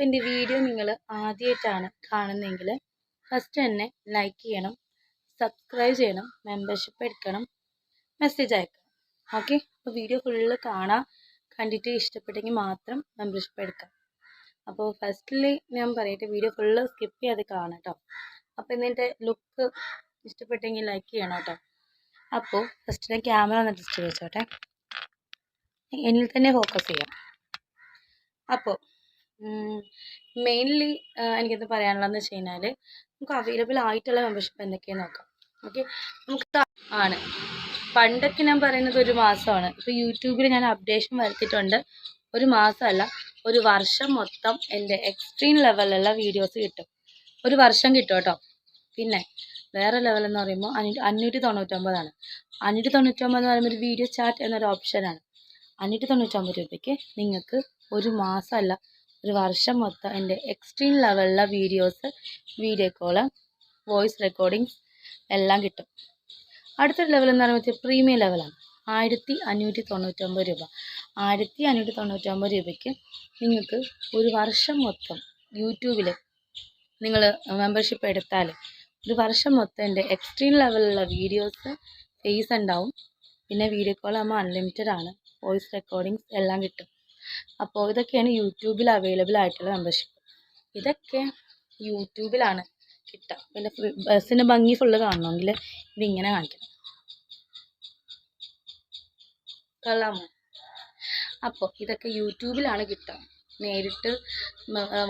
അപ്പോൾ എന്റെ വീഡിയോ നിങ്ങൾ ആദ്യമായിട്ടാണ് കാണുന്നതെങ്കിൽ ഫസ്റ്റ് തന്നെ ലൈക്ക് ചെയ്യണം സബ്സ്ക്രൈബ് ചെയ്യണം മെമ്പർഷിപ്പ് എടുക്കണം മെസ്സേജ് അയക്കണം. ഓക്കെ അപ്പോൾ വീഡിയോ ഫുള്ള് കാണാം കണ്ടിട്ട് ഇഷ്ടപ്പെട്ടെങ്കിൽ മാത്രം മെമ്പർഷിപ്പ് എടുക്കാം. അപ്പോൾ ഫസ്റ്റിൽ ഞാൻ പറയട്ടെ വീഡിയോ ഫുള്ള് സ്കിപ്പ് ചെയ്യാതെ കാണാം കേട്ടോ അപ്പോൾ ഇതിന്റെ ലുക്ക് ഇഷ്ടപ്പെട്ടെങ്കിൽ ലൈക്ക് ചെയ്യണം കേട്ടോ അപ്പോൾ ഫസ്റ്റ് ഞാൻ ക്യാമറ ഒന്ന് അഡ്ജസ്റ്റ് വെച്ചോട്ടെ. എന്നിൽ തന്നെ ഫോക്കസ് ചെയ്യാം. അപ്പോൾ മെയിൻലി എനിക്കെന്ത് പറയാനുള്ളതെന്ന് വെച്ച് കഴിഞ്ഞാൽ നമുക്ക് അവൈലബിൾ ആയിട്ടുള്ള മെമ്പർഷിപ്പ് എന്തൊക്കെയാണ് നോക്കാം. ഓക്കെ നമുക്ക് ആണ്. പണ്ടൊക്കെ ഞാൻ പറയുന്നത് ഒരു മാസമാണ്. ഇപ്പോൾ യൂട്യൂബിൽ ഞാൻ അപ്ഡേഷൻ വരുത്തിയിട്ടുണ്ട്. ഒരു മാസമല്ല ഒരു വർഷം മൊത്തം എന്റെ എക്സ്ട്രീം ലെവലിലുള്ള വീഡിയോസ് കിട്ടും. ഒരു വർഷം കിട്ടും കേട്ടോ. പിന്നെ വേറെ ലെവൽ എന്ന് പറയുമ്പോൾ അഞ്ഞൂ അഞ്ഞൂറ്റി തൊണ്ണൂറ്റൊമ്പതാണ് അഞ്ഞൂറ്റി തൊണ്ണൂറ്റൊമ്പത് എന്ന് പറയുമ്പോൾ ഒരു വീഡിയോ ചാറ്റ് എന്നൊരു ഓപ്ഷനാണ് അഞ്ഞൂറ്റി തൊണ്ണൂറ്റൊമ്പത് രൂപയ്ക്ക് നിങ്ങൾക്ക് ഒരു മാസമല്ല ഒരു വർഷം മൊത്തം എന്റെ extreme ലെവലിലെ videos video call voice recordings എല്ലാം കിട്ടും. അടുത്തൊരു ലെവൽ എന്ന് പറയുമ്പോൾ പ്രീമിയം ലെവലാണ് ആയിരത്തി അഞ്ഞൂറ്റി തൊണ്ണൂറ്റൊമ്പത് രൂപ. ആയിരത്തി അഞ്ഞൂറ്റി തൊണ്ണൂറ്റൊമ്പത് രൂപയ്ക്ക് നിങ്ങൾക്ക് ഒരു വർഷം മൊത്തം യൂട്യൂബിൽ നിങ്ങൾ മെമ്പർഷിപ്പ് എടുത്താൽ ഒരു വർഷം മൊത്തം എന്റെ എക്സ്ട്രീം ലെവലിലുള്ള വീഡിയോസ് ഫേസ് ഉണ്ടാവും. പിന്നെ വീഡിയോ കോൾ ആകുമ്പോൾ അൺലിമിറ്റഡ് ആണ്. വോയിസ് റെക്കോർഡിങ്സ് എല്ലാം കിട്ടും. അപ്പോൾ ഇതൊക്കെയാണ് യൂട്യൂബിൽ അവൈലബിൾ ആയിട്ടുള്ള മെമ്പർഷിപ്പ് ഇതൊക്കെ യൂട്യൂബിലാണ് കിട്ടുക. പിന്നെ ബസ്സിന്റെ ഭംഗി ഫുള്ള് കാണണമെങ്കിൽ ഇതിങ്ങനെ കാണിക്കണം കൊള്ളാമോ അപ്പോൾ ഇതൊക്കെ യൂട്യൂബിലാണ് കിട്ടുക. നേരിട്ട്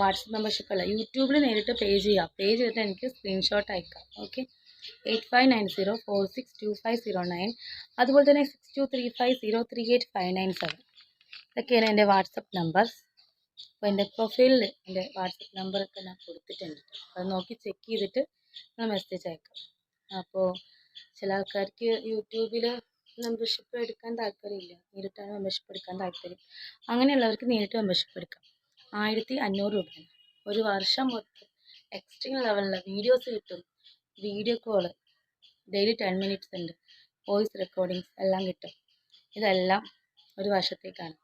വാട്സപ്പ് മെമ്പർഷിപ്പ് അല്ല. യൂട്യൂബിൽ നേരിട്ട് പേ ചെയ്യുക. പേ ചെയ്തിട്ട് എനിക്ക് സ്ക്രീൻഷോട്ട് അയക്കാം. Okay eight five nine zero four six two five zero nine അതുപോലെ തന്നെ six two three five zero three eight five nine seven ഇതൊക്കെയാണ് എന്റെ വാട്സപ്പ് നമ്പർ അപ്പോൾ എന്റെ പ്രൊഫൈലിൽ എന്റെ വാട്സപ്പ് നമ്പറൊക്കെ ഞാൻ കൊടുത്തിട്ടുണ്ട്. അത് നോക്കി ചെക്ക് ചെയ്തിട്ട് നിങ്ങൾ മെസ്സേജ് അയക്കാം. അപ്പോൾ ചില ആൾക്കാർക്ക് യൂട്യൂബിൽ മെമ്പർഷിപ്പ് എടുക്കാൻ താല്പര്യമില്ല. നേരിട്ടാണ് മെമ്പർഷിപ്പ് എടുക്കാൻ താല്പര്യം. അങ്ങനെയുള്ളവർക്ക് നേരിട്ട് മെമ്പർഷിപ്പ് എടുക്കാം. ആയിരത്തി അഞ്ഞൂറ് രൂപയാണ്. ഒരു വർഷം മൊത്തം എക്സ്ട്രീം ലെവലിലുള്ള വീഡിയോസ് കിട്ടും. Video call daily ten minutes ഉണ്ട്. വോയിസ് റെക്കോർഡിങ്സ് എല്ലാം കിട്ടും. ഇതെല്ലാം ഒരു വർഷത്തേക്കാണ്.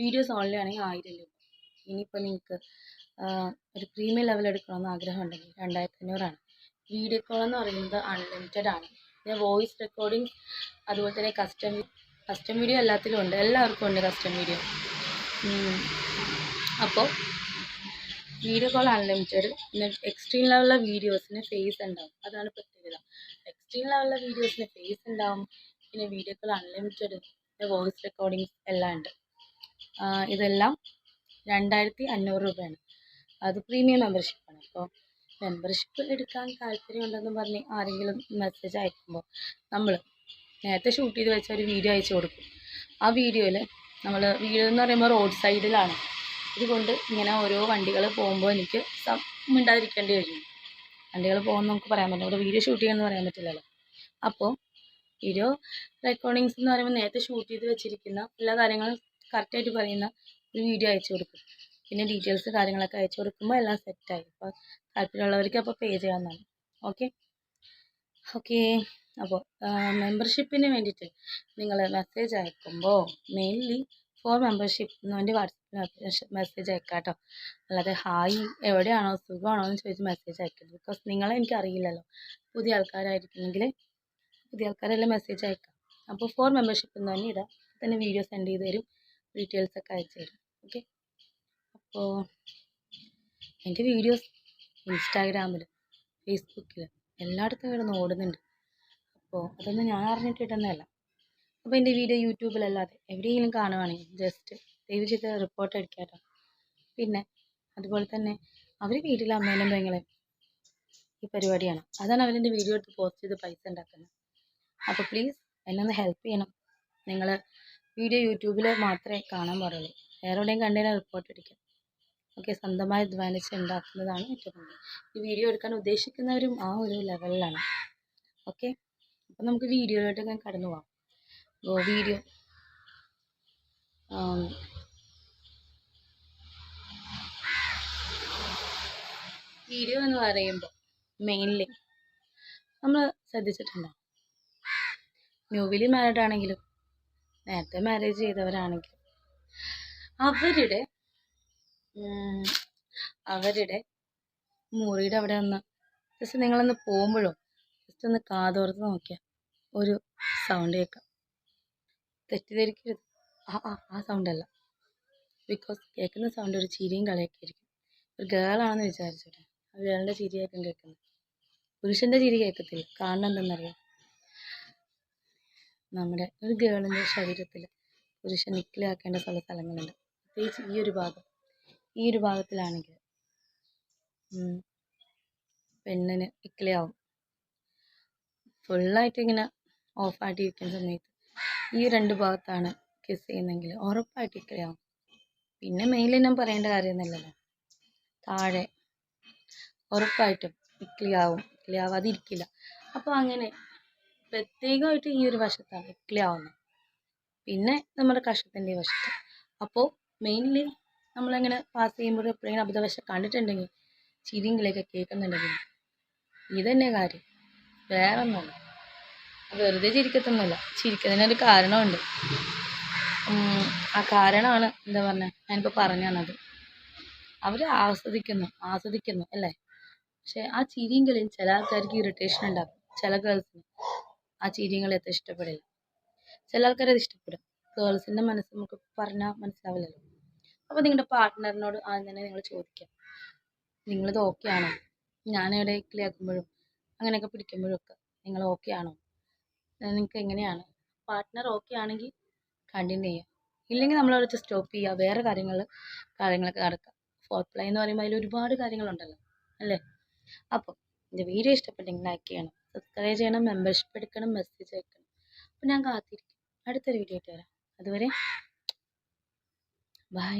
വീഡിയോസ് ഓൺലി ആണെങ്കിൽ ആയിരം രൂപ. ഇനിയിപ്പോൾ നിങ്ങൾക്ക് ഒരു പ്രീമിയം ലെവൽ എടുക്കണമെന്ന് ആഗ്രഹം ഉണ്ടെങ്കിൽ രണ്ടായിരത്തി അഞ്ഞൂറാണ് വീഡിയോ കോൾ എന്ന് പറയുന്നത് അൺലിമിറ്റഡ് ആണ്. പിന്നെ വോയിസ് റെക്കോർഡിംഗ് അതുപോലെ തന്നെ കസ്റ്റം കസ്റ്റം വീഡിയോ എല്ലാത്തിലും ഉണ്ട്. എല്ലാവർക്കും ഉണ്ട് കസ്റ്റം വീഡിയോ അപ്പോൾ വീഡിയോ കോൾ അൺലിമിറ്റഡ് പിന്നെ എക്സ്ട്രീം ലെവലിലെ വീഡിയോസിന് ഫേസ് ഉണ്ടാവും. അതാണ് പ്രത്യേകത. എക്സ്ട്രീം ലെവലിലെ വീഡിയോസിന് ഫേസ് ഉണ്ടാവും. പിന്നെ video call unlimited voice recordings എല്ലാം ഉണ്ട്. ഇതെല്ലാം രണ്ടായിരത്തി അഞ്ഞൂറ് രൂപയാണ്. അത് പ്രീമിയം മെമ്പർഷിപ്പാണ് അപ്പോൾ മെമ്പർഷിപ്പ് എടുക്കാൻ താല്പര്യമുണ്ടെന്ന് പറഞ്ഞ് ആരെങ്കിലും മെസ്സേജ് അയക്കുമ്പോൾ നമ്മൾ നേരത്തെ ഷൂട്ട് ചെയ്ത് വെച്ച ഒരു വീഡിയോ അയച്ചു കൊടുക്കും. ആ വീഡിയോയിൽ നമ്മൾ വീഡിയോ എന്ന് പറയുമ്പോൾ റോഡ് സൈഡിലാണ് ഇതുകൊണ്ട് ഇങ്ങനെ ഓരോ വണ്ടികൾ പോകുമ്പോൾ എനിക്ക് മിണ്ടാതിരിക്കേണ്ടി വരും. വണ്ടികൾ പോകുമെന്ന് നമുക്ക് പറയാൻ പറ്റില്ല. ഒരു വീഡിയോ ഷൂട്ട് ചെയ്യാമെന്ന് പറയാൻ പറ്റില്ലല്ലോ. അപ്പോൾ വീഡിയോ റെക്കോർഡിങ്സ് എന്ന് പറയുമ്പോൾ നേരത്തെ ഷൂട്ട് ചെയ്ത് വെച്ചിരിക്കുന്ന എല്ലാ കാര്യങ്ങളും കറക്റ്റായിട്ട് പറയുന്ന ഒരു വീഡിയോ അയച്ചു കൊടുക്കും. പിന്നെ ഡീറ്റെയിൽസ് കാര്യങ്ങളൊക്കെ അയച്ചു കൊടുക്കുമ്പോൾ എല്ലാം സെറ്റായി അപ്പോൾ താല്പര്യമുള്ളവർക്ക് അപ്പോൾ പേ ചെയ്യാവുന്നതാണ്. ഓക്കെ ഓക്കെ അപ്പോൾ മെമ്പർഷിപ്പിന് വേണ്ടിയിട്ട് നിങ്ങൾ മെസ്സേജ് അയക്കുമ്പോൾ മെയിൻലി ഫോർ മെമ്പർഷിപ്പ് എന്ന് വേണ്ടി വാട്സപ്പിൽ മെസ്സേജ് അയക്കാം കേട്ടോ അല്ലാതെ ഹായ് എവിടെയാണോ സുഖമാണോ എന്ന് ചോദിച്ച് മെസ്സേജ് അയക്കരുത്. ബിക്കോസ് നിങ്ങളെ എനിക്കറിയില്ലല്ലോ. പുതിയ ആൾക്കാരായിരിക്കുമെങ്കിൽ പുതിയ ആൾക്കാരെല്ലാം മെസ്സേജ് അയക്കാം അപ്പോൾ ഫോർ മെമ്പർഷിപ്പ് എന്ന് തന്നെ ഇതാ തന്നെ വീഡിയോ സെൻഡ് ചെയ്ത് തരും. ഡീറ്റെയിൽസ് ഒക്കെ അയച്ചു തരും. ഓക്കെ അപ്പോൾ എന്റെ വീഡിയോസ് ഇൻസ്റ്റാഗ്രാമിൽ ഫേസ്ബുക്കിൽ എല്ലായിടത്തും കിടന്ന് ഓടുന്നുണ്ട്. അപ്പോൾ അതൊന്നും ഞാൻ അറിഞ്ഞിട്ട് ഇടുന്നതല്ല. അപ്പോൾ എന്റെ വീഡിയോ യൂട്യൂബിലല്ലാതെ എവിടെയെങ്കിലും കാണുവാണെങ്കിൽ ജസ്റ്റ് ദയവ് ചെയ്ത് റിപ്പോർട്ട് അടിക്കാട്ടോ പിന്നെ അതുപോലെ തന്നെ അവർ വീട്ടിലെ അമ്മേനും പെങ്ങളെയും ഈ പരിപാടിയാണ്. അതാണ് അവരെന്റെ വീഡിയോ എടുത്ത് പോസ്റ്റ് ചെയ്ത് പൈസ ഉണ്ടാക്കുന്നത്. അപ്പോൾ പ്ലീസ് എന്നെ ഒന്ന് ഹെൽപ്പ് ചെയ്യണം. നിങ്ങൾ വീഡിയോ യൂട്യൂബിൽ മാത്രമേ കാണാൻ പാടുള്ളൂ. വേറെ എവിടെയും കണ്ടതിനെ റിപ്പോർട്ട് അടിക്കാം. ഓക്കെ സ്വന്തമായി അധ്വാനിച്ച് ഉണ്ടാക്കുന്നതാണ് ഏറ്റവും നല്ലത്. ഈ വീഡിയോ എടുക്കാൻ ഉദ്ദേശിക്കുന്നവരും ആ ഒരു ലെവലിലാണ് ഓക്കെ അപ്പം നമുക്ക് വീഡിയോയിലോട്ട് ഞാൻ കടന്നു പോകാം വീഡിയോ വീഡിയോ എന്ന് പറയുമ്പോൾ മെയിൻലി നമ്മൾ ശ്രദ്ധിച്ചിട്ടുണ്ടോ? ന്യൂവിലി മാരീഡ് ആണെങ്കിലും നേരത്തെ മാരേജ് ചെയ്തവരാണെങ്കിലും അവരുടെ അവരുടെ മുറിയുടെ അവിടെ ഒന്ന് ജസ്റ്റ് നിങ്ങളൊന്ന് പോകുമ്പോഴോ ജസ്റ്റ് ഒന്ന് കാതോർത്ത് നോക്കിയാൽ ഒരു സൗണ്ട് കേൾക്കാം തെറ്റിദ്ധരിക്കരുത്. ആ ആ ആ സൗണ്ട് അല്ല. ബിക്കോസ് കേൾക്കുന്ന സൗണ്ട് ഒരു ചിരിയും കളിയൊക്കെ ആയിരിക്കും. ഒരു ഗേളാണെന്ന് വിചാരിച്ചോട്ടെ ആ ഗേളിന്റെ ചിരിയായിരിക്കും കേൾക്കുന്നത്. പുരുഷന്റെ ചിരി കേൾക്കത്തില്ല. കാരണം എന്തെന്നറിയാം നമ്മുടെ ഒരു ഗേളിന്റെ ശരീരത്തിൽ പുരുഷൻ നിക്കിലാക്കേണ്ട ചില സ്ഥലങ്ങളുണ്ട്. പ്രത്യേകിച്ച് ഈ ഒരു ഭാഗം. ഈ ഒരു ഭാഗത്തിലാണെങ്കിൽ പെണ്ണിന് ഇക്കിളിയാവും ഫുള്ളായിട്ട് ഇങ്ങനെ ഓഫായിട്ടിരിക്കുന്ന സമയത്ത് ഈ രണ്ട് ഭാഗത്താണ് കിസ് ചെയ്യുന്നതെങ്കിൽ ഉറപ്പായിട്ട് ഇക്കിളിയാവും പിന്നെ മെയിലിനും പറയേണ്ട കാര്യമൊന്നുമില്ലല്ലോ താഴെ ഉറപ്പായിട്ടും ഇക്കിളിയാവും ഇക്കിളിയാവാതിരിക്കില്ല അപ്പോൾ അങ്ങനെ പ്രത്യേകമായിട്ട് ഈ ഒരു വശത്താണ് ഇക്കിളിയാവുന്നത് പിന്നെ നമ്മുടെ കഷത്തിന്റെ വശത്ത്. അപ്പോൾ മെയിൻലി നമ്മളിങ്ങനെ പാസ് ചെയ്യുമ്പോൾ എപ്പോഴെങ്കിലും അബദ്ധവശം കണ്ടിട്ടുണ്ടെങ്കിൽ ചിരിയും കളിയൊക്കെ കേൾക്കുന്നുണ്ടെങ്കിൽ ഇതന്നെ കാര്യം. വേറെ ഒന്നുമല്ല വെറുതെ ചിരിക്കത്തൊന്നുമില്ല. ചിരിക്കുന്നതിനൊരു കാരണമുണ്ട്. ആ കാരണമാണ് എന്താ പറഞ്ഞത് ഞാനിപ്പോൾ പറഞ്ഞത് അവർ ആസ്വദിക്കുന്നു ആസ്വദിക്കുന്നു അല്ലേ? പക്ഷെ ആ ചിരിയെങ്കിലും ചില ആൾക്കാർക്ക് ഇറിറ്റേഷൻ ഉണ്ടാക്കും. ചില ഗേൾസിന് ആ ചിരിയും കളിയും അത്ര ഇഷ്ടപ്പെടില്ല. ചില ആൾക്കാർ അത് ഇഷ്ടപ്പെടും. ഗേൾസിന്റെ മനസ്സ് നമുക്ക് പറഞ്ഞാൽ മനസ്സിലാവില്ലല്ലോ. അപ്പോൾ നിങ്ങളുടെ പാർട്ട്ണറിനോട് ആദ്യം തന്നെ നിങ്ങൾ ചോദിക്കാം. നിങ്ങളിത് ഓക്കെ ആണോ? ഞാൻ എവിടെ കളിയാക്കുമ്പോഴും അങ്ങനെയൊക്കെ പിടിക്കുമ്പോഴും ഒക്കെ നിങ്ങൾ ഓക്കെ ആണോ? നിങ്ങൾക്ക് എങ്ങനെയാണ്? പാർട്ട്ണർ ഓക്കെ ആണെങ്കിൽ കണ്ടിന്യൂ ചെയ്യാം. ഇല്ലെങ്കിൽ നമ്മൾ അവിടെ സ്റ്റോപ്പ് ചെയ്യുക. വേറെ കാര്യങ്ങൾ കാര്യങ്ങളൊക്കെ നടക്കാം ഫോർത്ത് പ്ലേ എന്ന് പറയുമ്പോൾ അതിൽ ഒരുപാട് കാര്യങ്ങളുണ്ടല്ലോ. അല്ലേ? അപ്പോൾ എന്റെ വീഡിയോ ഇഷ്ടപ്പെട്ടെങ്കിൽ ലൈക്ക് ചെയ്യണം. സബ്സ്ക്രൈബ് ചെയ്യണം മെമ്പർഷിപ്പ് എടുക്കണം മെസ്സേജ് അയക്കണം. അപ്പോൾ ഞാൻ കാത്തിരിക്കും. അടുത്തൊരു വീഡിയോ ആയിട്ട് വരാം. അതുവരെ ബൈ